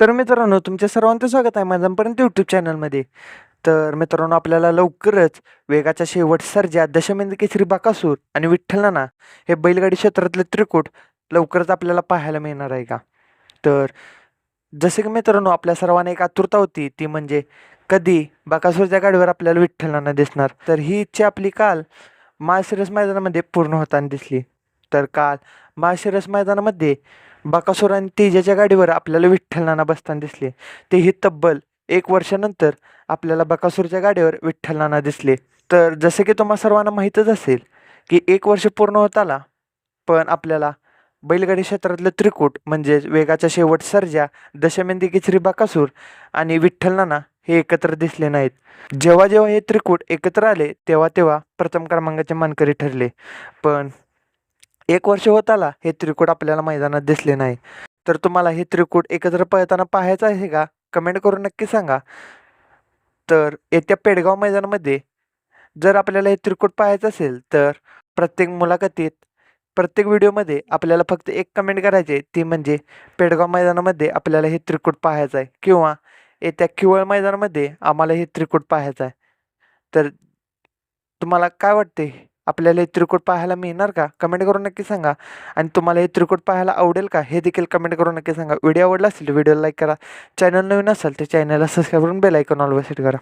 तर मित्रांनो तुमच्या सर्वांचं स्वागत आहे माझ्यापर्यंत यूट्यूब चॅनलमध्ये तर मित्रांनो आपल्याला लवकरच वेगाच्या शेवट सर्जा दशमेंद्र केसरी बाकासूर आणि विठ्ठलनाना हे बैलगाडी क्षेत्रातले त्रिकूट लवकरच आपल्याला पाहायला मिळणार आहे का? तर जसे की मित्रांनो आपल्या सर्वांना एक आतुरता होती ती म्हणजे कधी बाकासूरच्या गाडीवर आपल्याला विठ्ठलनाना दिसणार. तर ही इच्छा आपली काल माळशिरस मैदानामध्ये पूर्ण होताना दिसली. तर काल माळशिरस मैदानामध्ये बकासूर आणि तेजाच्या गाडीवर आपल्याला विठ्ठल नाना बसताना दिसले. तेही तब्बल एक वर्षानंतर आपल्याला बकासूरच्या गाडीवर विठ्ठल नाना दिसले. तर जसे की तुम्हा सर्वांना माहीतच असेल की एक वर्ष पूर्ण होत आला पण आपल्याला बैलगाडी क्षेत्रातलं त्रिकूट म्हणजेच वेगाच्या शेवट सर्जा दशमेंदी किचरी बकासूर आणि विठ्ठल नाना हे एकत्र दिसले नाहीत. जेव्हा जेव्हा हे त्रिकूट एकत्र आले तेव्हा तेव्हा प्रथम क्रमांकाचे मानकरी ठरले. पण एक वर्ष होत आला हे त्रिकूट आपल्याला मैदानात दिसले नाही. तर तुम्हाला हे त्रिकूट एकत्र पळताना पाहायचं आहे का? कमेंट करून नक्की सांगा. तर येत्या पेडगाव मैदानामध्ये जर आपल्याला हे त्रिकूट पाहायचं असेल तर प्रत्येक मुलाखतीत प्रत्येक व्हिडिओमध्ये आपल्याला फक्त एक कमेंट करायचे ती म्हणजे पेडगाव मैदानामध्ये आपल्याला हे त्रिकूट पाहायचं आहे. किंवा येत्या किवळ मैदानामध्ये आम्हाला हे त्रिकूट पाहायचं आहे. तर तुम्हाला काय वाटते? आपल्याला हे त्रिकूट पाहायला मिळणार का? कमेंट करून नक्की सांगा. आणि तुम्हाला हे त्रिकूट पाहायला आवडेल का? हे देखील कमेंट करून नक्की सांगा. व्हिडिओ आवडला असेल व्हिडिओ व्हिडिओला लाईक करा. चॅनल नवीन असेल तर चॅनलला सबस्क्राईब करून बेल आयकॉन ऑलवेज सेट करा.